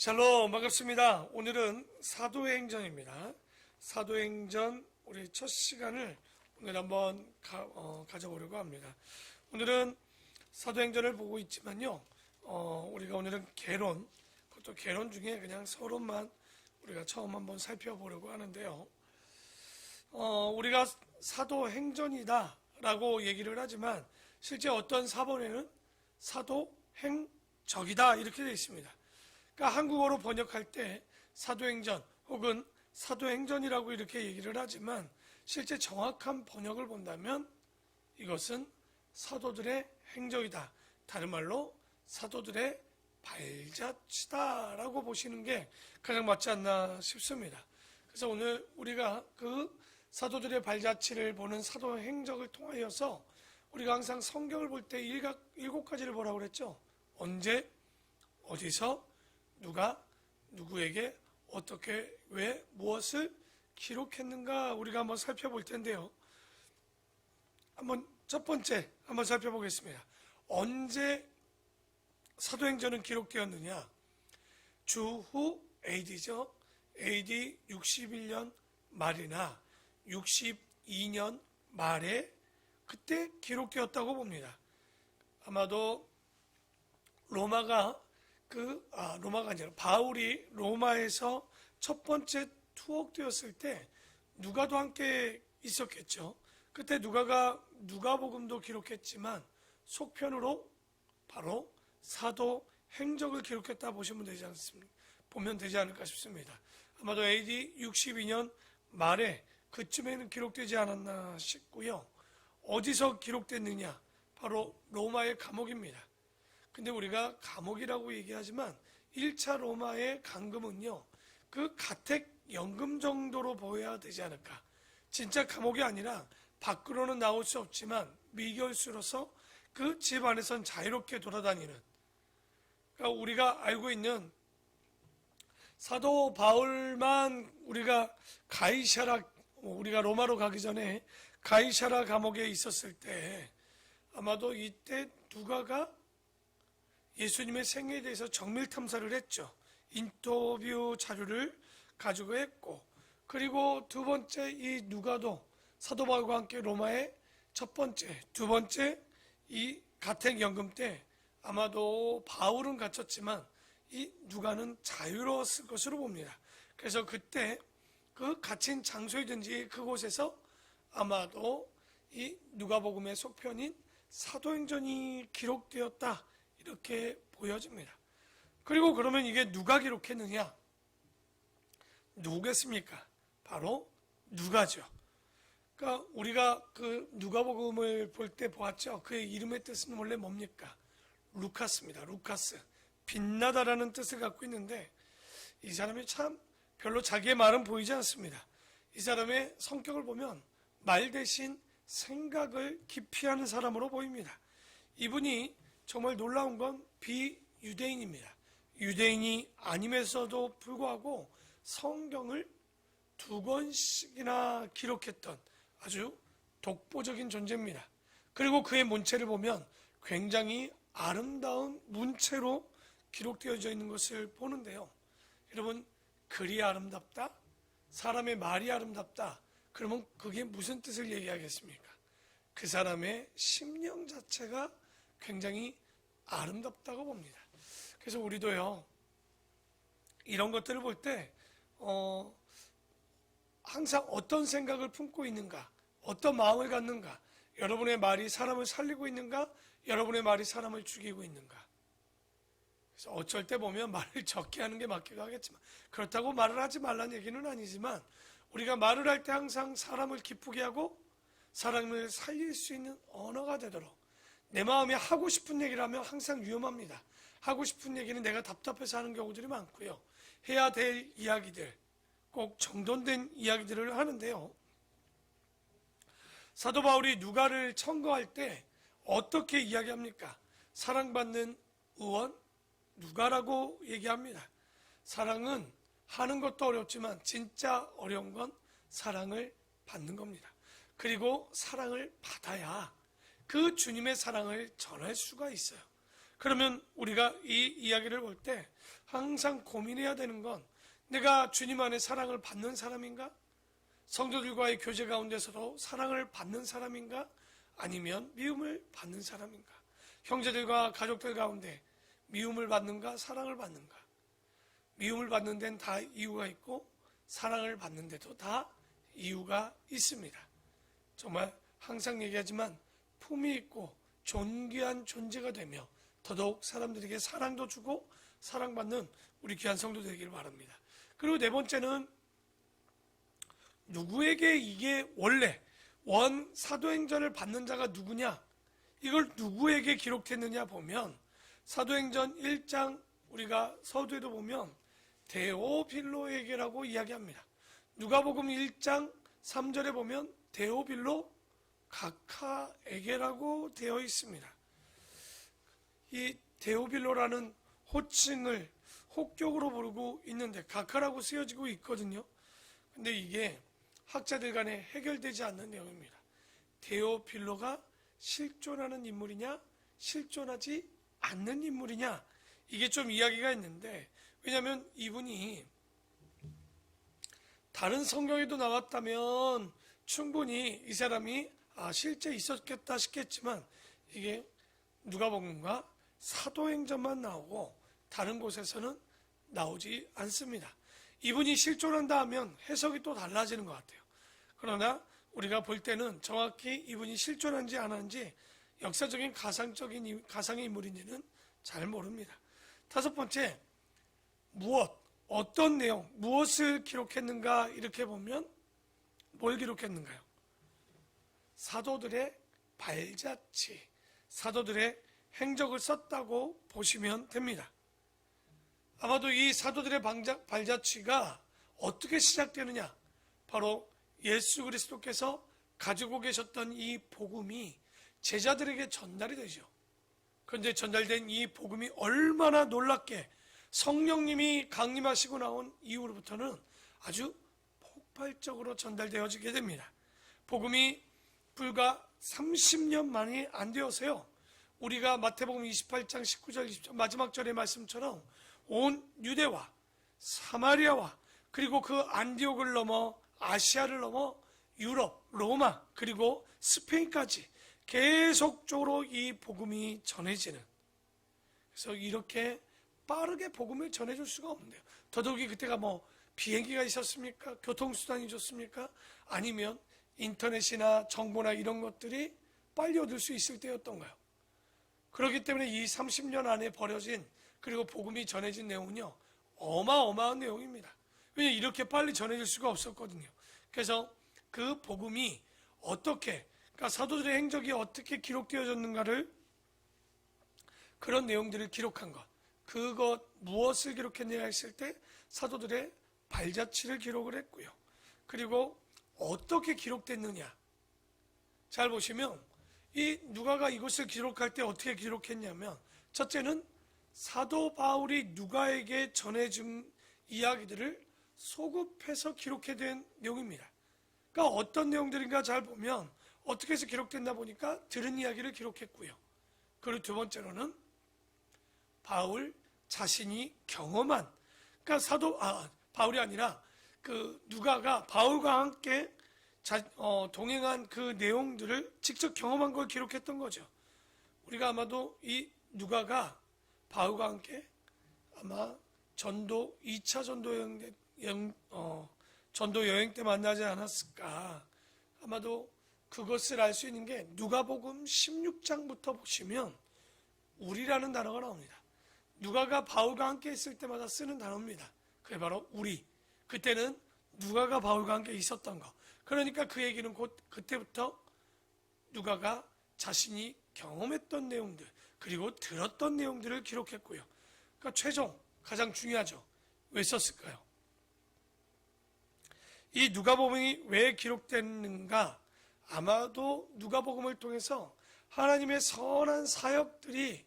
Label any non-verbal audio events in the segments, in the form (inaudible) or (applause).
샬롬 반갑습니다. 오늘은 사도행전입니다. 사도행전 우리 첫 시간을 오늘 한번 가, 져보려고 합니다. 오늘은 사도행전을 보고 있지만요. 어, 우리가 오늘은 개론, 그것도 개론 중에 그냥 서론만 우리가 처음 한번 살펴보려고 하는데요. 어, 우리가 사도행전이다라고 얘기를 하지만 실제 어떤 사본에는 사도행적이다 이렇게 되어 있습니다. 그러니까 한국어로 번역할 때 사도행전 혹은 사도행전이라고 이렇게 얘기를 하지만 실제 정확한 번역을 본다면 이것은 사도들의 행적이다. 다른 말로 사도들의 발자취다라고 보시는 게 가장 맞지 않나 싶습니다. 그래서 오늘 우리가 그 사도들의 발자취를 보는 사도 행적을 통하여서 우리가 항상 성경을 볼 때 일곱 가지를 보라고 그랬죠. 언제, 어디서, 누가, 누구에게, 어떻게, 왜, 무엇을 기록했는가 우리가 한번 살펴볼 텐데요. 한번 첫 번째 한번 살펴보겠습니다. 언제 사도행전은 기록되었느냐? 주후 AD죠. AD 61년 말이나 62년 말에 그때 기록되었다고 봅니다. 아마도 로마가 그, 아, 로마가 아니라 바울이 로마에서 첫 번째 투옥되었을 때 누가도 함께 있었겠죠. 그때 누가가 누가복음도 기록했지만 속편으로 바로 사도 행적을 기록했다 보시면 되지 않습니까? 보면 되지 않을까 싶습니다. 아마도 AD 62년 말에 그쯤에는 기록되지 않았나 싶고요. 어디서 기록됐느냐? 바로 로마의 감옥입니다. 근데 우리가 감옥이라고 얘기하지만 1차 로마의 감금은요, 그 가택 연금 정도로 보여야 되지 않을까. 진짜 감옥이 아니라 밖으로는 나올 수 없지만 미결수로서 그 집 안에선 자유롭게 돌아다니는 그러니까 우리가 알고 있는 사도 바울만 우리가 가이샤라 우리가 로마로 가기 전에 가이샤라 감옥에 있었을 때 아마도 이때 누가가 예수님의 생애에 대해서 정밀 탐사를 했죠. 인터뷰 자료를 가지고 했고 그리고 두 번째 이 누가도 사도 바울과 함께 로마의 첫 번째, 두 번째 이 가택 연금 때 아마도 바울은 갇혔지만 이 누가는 자유로웠을 것으로 봅니다. 그래서 그때 그 갇힌 장소이든지 그곳에서 아마도 이 누가복음의 속편인 사도행전이 기록되었다 이렇게 보여집니다. 그리고 그러면 이게 누가 기록했느냐? 누구겠습니까? 바로 누가죠. 그러니까 우리가 그 누가복음을 볼 때 보았죠. 그의 이름의 뜻은 원래 뭡니까? 루카스입니다. 루카스. 빛나다라는 뜻을 갖고 있는데 이 사람이 참 별로 자기의 말은 보이지 않습니다. 이 사람의 성격을 보면 말 대신 생각을 깊이 하는 사람으로 보입니다. 이분이 정말 놀라운 건 비유대인입니다. 유대인이 아님에서도 불구하고 성경을 두 권씩이나 기록했던 아주 독보적인 존재입니다. 그리고 그의 문체를 보면 굉장히 아름다운 문체로 기록되어져 있는 것을 보는데요. 여러분, 글이 아름답다? 사람의 말이 아름답다? 그러면 그게 무슨 뜻을 얘기하겠습니까? 그 사람의 심령 자체가 굉장히 아름답다고 봅니다. 그래서 우리도요, 이런 것들을 볼 때, 어, 항상 어떤 생각을 품고 있는가, 어떤 마음을 갖는가, 여러분의 말이 사람을 살리고 있는가, 여러분의 말이 사람을 죽이고 있는가. 그래서 어쩔 때 보면 (laughs) 말을 적게 하는 게 맞기도 하겠지만, 그렇다고 말을 하지 말라는 얘기는 아니지만, 우리가 말을 할 때 항상 사람을 기쁘게 하고, 사람을 살릴 수 있는 언어가 되도록, 내 마음에 하고 싶은 얘기를 하면 항상 위험합니다. 하고 싶은 얘기는 내가 답답해서 하는 경우들이 많고요. 해야 될 이야기들, 꼭 정돈된 이야기들을 하는데요. 사도 바울이 누가를 청거할 때 어떻게 이야기합니까? 사랑받는 의원 누가라고 얘기합니다. 사랑은 하는 것도 어렵지만 진짜 어려운 건 사랑을 받는 겁니다. 그리고 사랑을 받아야 그 주님의 사랑을 전할 수가 있어요. 그러면 우리가 이 이야기를 볼 때 항상 고민해야 되는 건 내가 주님 안에 사랑을 받는 사람인가? 성도들과의 교제 가운데서도 사랑을 받는 사람인가? 아니면 미움을 받는 사람인가? 형제들과 가족들 가운데 미움을 받는가? 사랑을 받는가? 미움을 받는 데는 다 이유가 있고 사랑을 받는 데도 다 이유가 있습니다. 정말 항상 얘기하지만 품이 있고 존귀한 존재가 되며 더더욱 사람들에게 사랑도 주고 사랑받는 우리 귀한 성도 되기를 바랍니다. 그리고 네 번째는 누구에게 이게 원래 원 사도행전을 받는 자가 누구냐? 이걸 누구에게 기록했느냐 보면 사도행전 1장 우리가 서두에도 보면 데오빌로에게라고 이야기합니다. 누가복음 1장 3절에 보면 데오빌로 가카에게라고 되어 있습니다. 이 데오빌로라는 호칭을 혹격으로 부르고 있는데 가카라고 쓰여지고 있거든요. 근데 이게 학자들 간에 해결되지 않는 내용입니다. 데오빌로가 실존하는 인물이냐, 실존하지 않는 인물이냐, 이게 좀 이야기가 있는데, 왜냐하면 이분이 다른 성경에도 나왔다면 충분히 이 사람이 아, 실제 있었겠다 싶겠지만 이게 누가복음과 사도행전만 나오고 다른 곳에서는 나오지 않습니다. 이분이 실존한다 하면 해석이 또 달라지는 것 같아요. 그러나 우리가 볼 때는 정확히 이분이 실존한지 안 한지 역사적인 가상적인 이- 가상의 인물인지는 잘 모릅니다. 다섯 번째, 무엇, 어떤 내용, 무엇을 기록했는가 이렇게 보면 뭘 기록했는가요? 사도들의 발자취, 사도들의 행적을 썼다고 보시면 됩니다. 아마도 이 사도들의 방자- 발자취가 어떻게 시작되느냐? 바로 예수 그리스도께서 가지고 계셨던 이 복음이 제자들에게 전달이 되죠. 그런데 전달된 이 복음이 얼마나 놀랍게 성령님이 강림하시고 나온 이후로부터는 아주 폭발적으로 전달되어지게 됩니다. 복음이 불과 30년 만이 안 되어서요. 우리가 마태복음 28장 19절 20절 마지막 절의 말씀처럼 온 유대와 사마리아와 그리고 그 안디옥을 넘어 아시아를 넘어 유럽, 로마 그리고 스페인까지 계속적으로 이 복음이 전해지는 그래서 이렇게 빠르게 복음을 전해줄 수가 없는데요. 더더욱이 그때가 뭐 비행기가 있었습니까? 교통수단이 좋습니까? 아니면 인터넷이나 정보나 이런 것들이 빨리 얻을 수 있을 때였던가요? 그렇기 때문에 이 30년 안에 벌어진 그리고 복음이 전해진 내용은요 어마어마한 내용입니다. 왜냐 이렇게 빨리 전해질 수가 없었거든요. 그래서 그 복음이 어떻게 그러니까 사도들의 행적이 어떻게 기록되어졌는가를 그런 내용들을 기록한 것 그것 무엇을 기록했느냐 했을 때 사도들의 발자취를 기록을 했고요. 그리고 어떻게 기록됐느냐 잘 보시면 이 누가가 이것을 기록할 때 어떻게 기록했냐면 첫째는 사도 바울이 누가에게 전해준 이야기들을 소급해서 기록해둔 내용입니다. 그러니까 어떤 내용들인가 잘 보면 어떻게 해서 기록됐나 보니까 들은 이야기를 기록했고요. 그리고 두 번째로는 바울 자신이 경험한 그러니까 사도 아 바울이 아니라 그 누가가 바울과 함께 자, 어, 동행한 그 내용들을 직접 경험한 걸 기록했던 거죠. 우리가 아마도 이 누가가 바울과 함께 아마 전도 2차 전도 여행, 때- 영- 어, 전도 여행 때 만나지 않았을까. 아마도 그것을 알 수 있는 게 누가복음 16장부터 보시면 우리라는 단어가 나옵니다. 누가가 바울과 함께 있을 때마다 쓰는 단어입니다. 그게 바로 우리. 그때는 누가가 바울과 함께 있었던 거. 그러니까 그 얘기는 곧 그때부터 누가가 자신이 경험했던 내용들, 그리고 들었던 내용들을 기록했고요. 그러니까 최종 가장 중요하죠. 왜 썼을까요? 이 누가복음이 왜 기록됐는가? 아마도 누가복음을 통해서 하나님의 선한 사역들이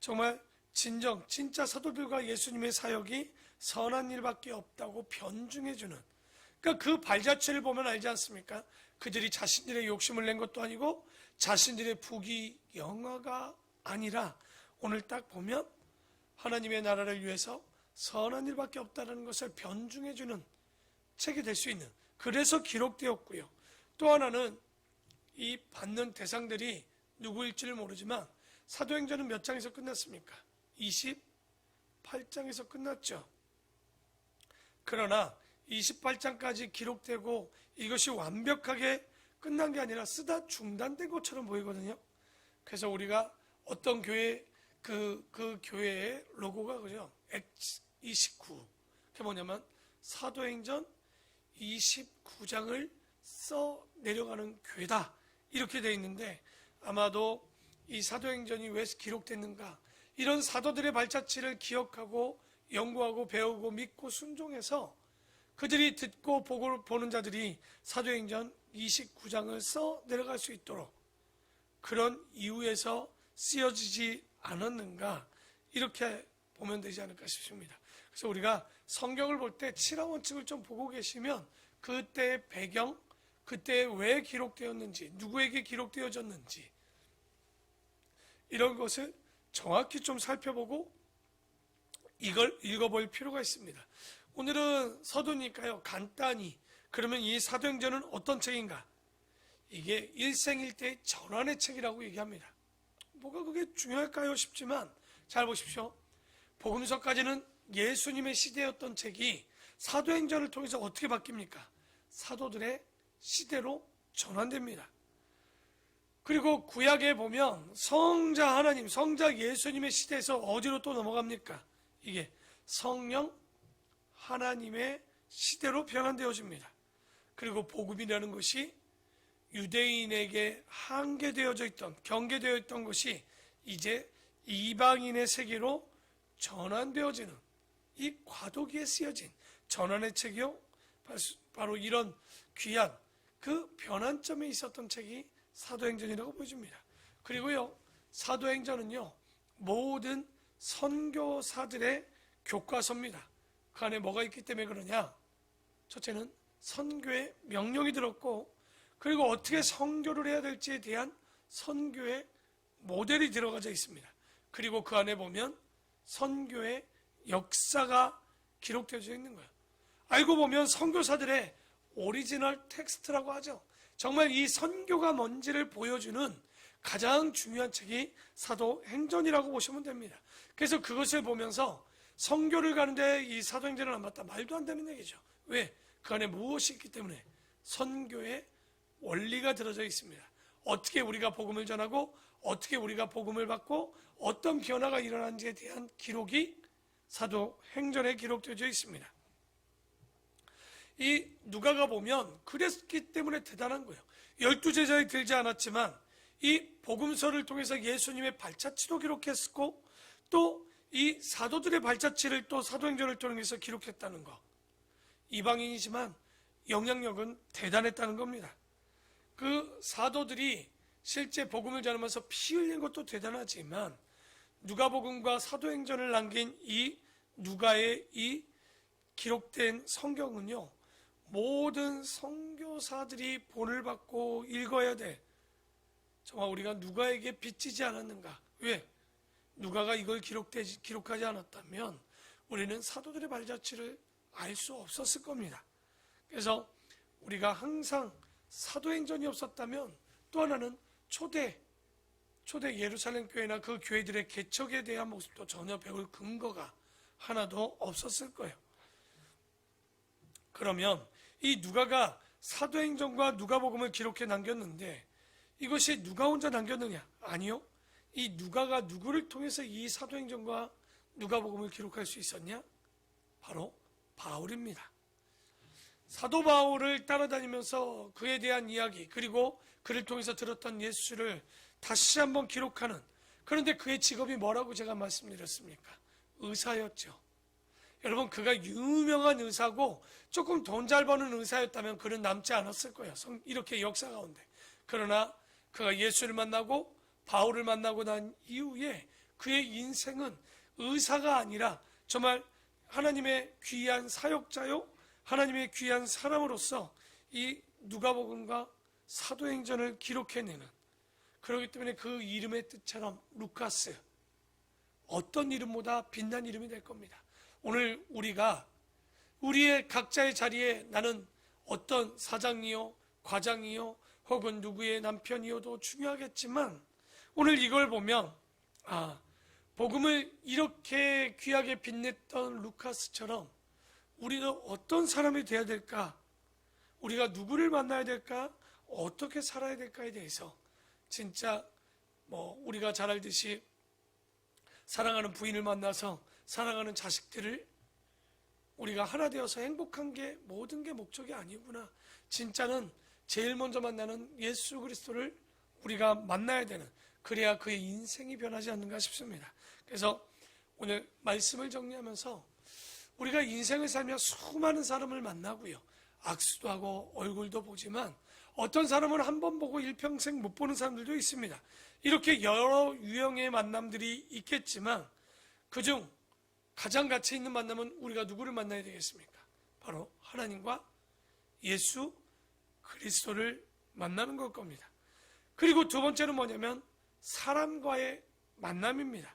정말 진정 진짜 사도들과 예수님의 사역이 선한 일밖에 없다고 변증해주는 그러니까 그 발자취를 보면 알지 않습니까? 그들이 자신들의 욕심을 낸 것도 아니고 자신들의 부귀 영화가 아니라 오늘 딱 보면 하나님의 나라를 위해서 선한 일밖에 없다는 것을 변증해주는 책이 될 수 있는 그래서 기록되었고요. 또 하나는 이 받는 대상들이 누구일지를 모르지만 사도행전은 몇 장에서 끝났습니까? 28장에서 끝났죠. 그러나 28장까지 기록되고 이것이 완벽하게 끝난 게 아니라 쓰다 중단된 것처럼 보이거든요. 그래서 우리가 어떤 교회 그, 그 교회의 로고가 그죠? X29. 그게 뭐냐면 사도행전 29장을 써 내려가는 교회다. 이렇게 되어 있는데 아마도 이 사도행전이 왜 기록됐는가? 이런 사도들의 발자취를 기억하고 연구하고 배우고 믿고 순종해서 그들이 듣고 보고 보는 자들이 사도행전 29장을 써 내려갈 수 있도록 그런 이유에서 쓰여지지 않았는가 이렇게 보면 되지 않을까 싶습니다. 그래서 우리가 성경을 볼때 칠화 원칙을 좀 보고 계시면 그때의 배경, 그때 왜 기록되었는지, 누구에게 기록되어졌는지 이런 것을 정확히 좀 살펴보고 이걸 읽어볼 필요가 있습니다. 오늘은 서두니까요, 간단히. 그러면 이 사도행전은 어떤 책인가? 이게 일생일대의 전환의 책이라고 얘기합니다. 뭐가 그게 중요할까요? 싶지만, 잘 보십시오. 복음서까지는 예수님의 시대였던 책이 사도행전을 통해서 어떻게 바뀝니까? 사도들의 시대로 전환됩니다. 그리고 구약에 보면 성자 하나님, 성자 예수님의 시대에서 어디로 또 넘어갑니까? 이게 성령 하나님의 시대로 변환되어집니다. 그리고 복음이라는 것이 유대인에게 한계되어져 있던, 경계되어 있던 것이 이제 이방인의 세계로 전환되어지는 이 과도기에 쓰여진 전환의 책이요. 바로 이런 귀한 그 변환점에 있었던 책이 사도행전이라고 보여집니다. 그리고요, 사도행전은요, 모든 선교사들의 교과서입니다. 그 안에 뭐가 있기 때문에 그러냐? 첫째는 선교의 명령이 들었고, 그리고 어떻게 선교를 해야 될지에 대한 선교의 모델이 들어가져 있습니다. 그리고 그 안에 보면 선교의 역사가 기록되어져 있는 거예요. 알고 보면 선교사들의 오리지널 텍스트라고 하죠. 정말 이 선교가 뭔지를 보여주는 가장 중요한 책이 사도 행전이라고 보시면 됩니다. 그래서 그것을 보면서 선교를 가는데 이 사도행전을 안 봤다 말도 안 되는 얘기죠. 왜? 그 안에 무엇이 있기 때문에 선교의 원리가 들어져 있습니다. 어떻게 우리가 복음을 전하고 어떻게 우리가 복음을 받고 어떤 변화가 일어난지에 대한 기록이 사도 행전에 기록되어 있습니다. 이 누가가 보면 그랬기 때문에 대단한 거예요. 열두 제자에 들지 않았지만 이 복음서를 통해서 예수님의 발자취도 기록했고 또 이 사도들의 발자취를 또 사도행전을 통해서 기록했다는 거. 이방인이지만 영향력은 대단했다는 겁니다. 그 사도들이 실제 복음을 전하면서 피 흘린 것도 대단하지만 누가복음과 사도행전을 남긴 이 누가의 이 기록된 성경은요 모든 선교사들이 본을 받고 읽어야 돼. 정말 우리가 누가에게 빚지지 않았는가? 왜? 누가가 이걸 기록되지, 기록하지 않았다면 우리는 사도들의 발자취를 알 수 없었을 겁니다. 그래서 우리가 항상 사도행전이 없었다면 또 하나는 초대, 초대 예루살렘 교회나 그 교회들의 개척에 대한 모습도 전혀 배울 근거가 하나도 없었을 거예요. 그러면 이 누가가 사도행전과 누가복음을 기록해 남겼는데 이것이 누가 혼자 남겼느냐? 아니요. 이 누가가 누구를 통해서 이 사도행전과 누가복음을 기록할 수 있었냐? 바로 바울입니다. 사도 바울을 따라다니면서 그에 대한 이야기 그리고 그를 통해서 들었던 예수를 다시 한번 기록하는 그런데 그의 직업이 뭐라고 제가 말씀드렸습니까? 의사였죠. 여러분 그가 유명한 의사고 조금 돈 잘 버는 의사였다면 그는 남지 않았을 거예요. 이렇게 역사 가운데. 그러나 그가 예수를 만나고 바울을 만나고 난 이후에 그의 인생은 의사가 아니라 정말 하나님의 귀한 사역자요 하나님의 귀한 사람으로서 이 누가복음과 사도행전을 기록해내는 그렇기 때문에 그 이름의 뜻처럼 루카스 어떤 이름보다 빛난 이름이 될 겁니다. 오늘 우리가 우리의 각자의 자리에 나는 어떤 사장이요, 과장이요, 혹은 누구의 남편이어도 중요하겠지만 오늘 이걸 보면 아 복음을 이렇게 귀하게 빛냈던 루카스처럼 우리도 어떤 사람이 되어야 될까? 우리가 누구를 만나야 될까? 어떻게 살아야 될까에 대해서 진짜 뭐 우리가 잘 알듯이 사랑하는 부인을 만나서 사랑하는 자식들을 우리가 하나 되어서 행복한 게 모든 게 목적이 아니구나. 진짜는 제일 먼저 만나는 예수 그리스도를 우리가 만나야 되는 그래야 그의 인생이 변하지 않는가 싶습니다. 그래서 오늘 말씀을 정리하면서 우리가 인생을 살며 수많은 사람을 만나고요. 악수도 하고 얼굴도 보지만 어떤 사람은 한 번 보고 일평생 못 보는 사람들도 있습니다. 이렇게 여러 유형의 만남들이 있겠지만 그중 가장 가치 있는 만남은 우리가 누구를 만나야 되겠습니까? 바로 하나님과 예수 그리스도를 만나는 걸 겁니다. 그리고 두 번째는 뭐냐면 사람과의 만남입니다.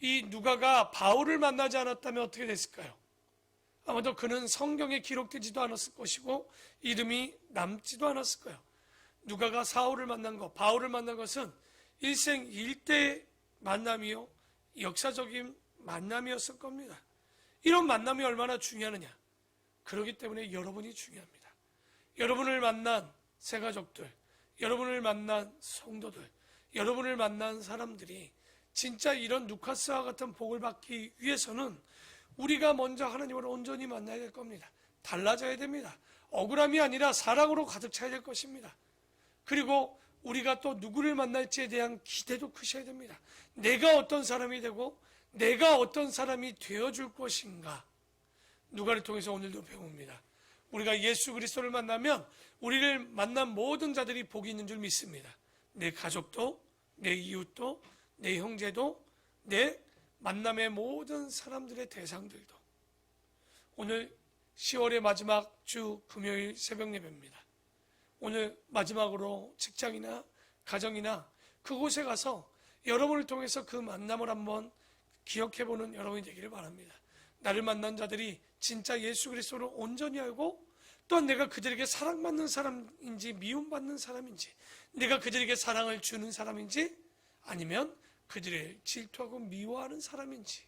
이 누가가 바울을 만나지 않았다면 어떻게 됐을까요? 아마도 그는 성경에 기록되지도 않았을 것이고 이름이 남지도 않았을 거예요. 누가가 사울을 만난 것, 바울을 만난 것은 일생 일대 만남이요 역사적인 만남이었을 겁니다. 이런 만남이 얼마나 중요하느냐? 그렇기 때문에 여러분이 중요합니다. 여러분을 만난 새 가족들, 여러분을 만난 성도들, 여러분을 만난 사람들이 진짜 이런 누카스와 같은 복을 받기 위해서는 우리가 먼저 하나님을 온전히 만나야 될 겁니다. 달라져야 됩니다. 억울함이 아니라 사랑으로 가득 차야 될 것입니다. 그리고 우리가 또 누구를 만날지에 대한 기대도 크셔야 됩니다. 내가 어떤 사람이 되고 내가 어떤 사람이 되어줄 것인가. 누가를 통해서 오늘도 배웁니다. 우리가 예수 그리스도를 만나면 우리를 만난 모든 자들이 복이 있는 줄 믿습니다. 내 가족도, 내 이웃도, 내 형제도, 내 만남의 모든 사람들의 대상들도. 오늘 10월의 마지막 주 금요일 새벽 예배입니다. 오늘 마지막으로 직장이나 가정이나 그곳에 가서 여러분을 통해서 그 만남을 한번 기억해 보는 여러분이 되기를 바랍니다. 나를 만난 자들이 진짜 예수 그리스도를 온전히 알고 또한 내가 그들에게 사랑받는 사람인지 미움받는 사람인지 내가 그들에게 사랑을 주는 사람인지 아니면 그들을 질투하고 미워하는 사람인지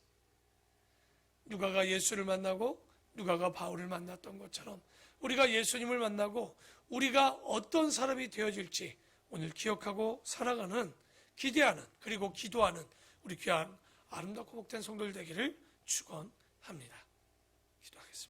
누가가 예수를 만나고 누가가 바울을 만났던 것처럼 우리가 예수님을 만나고 우리가 어떤 사람이 되어질지 오늘 기억하고 살아가는 기대하는 그리고 기도하는 우리 귀한 아름답고 복된 성도들 되기를 축원합니다.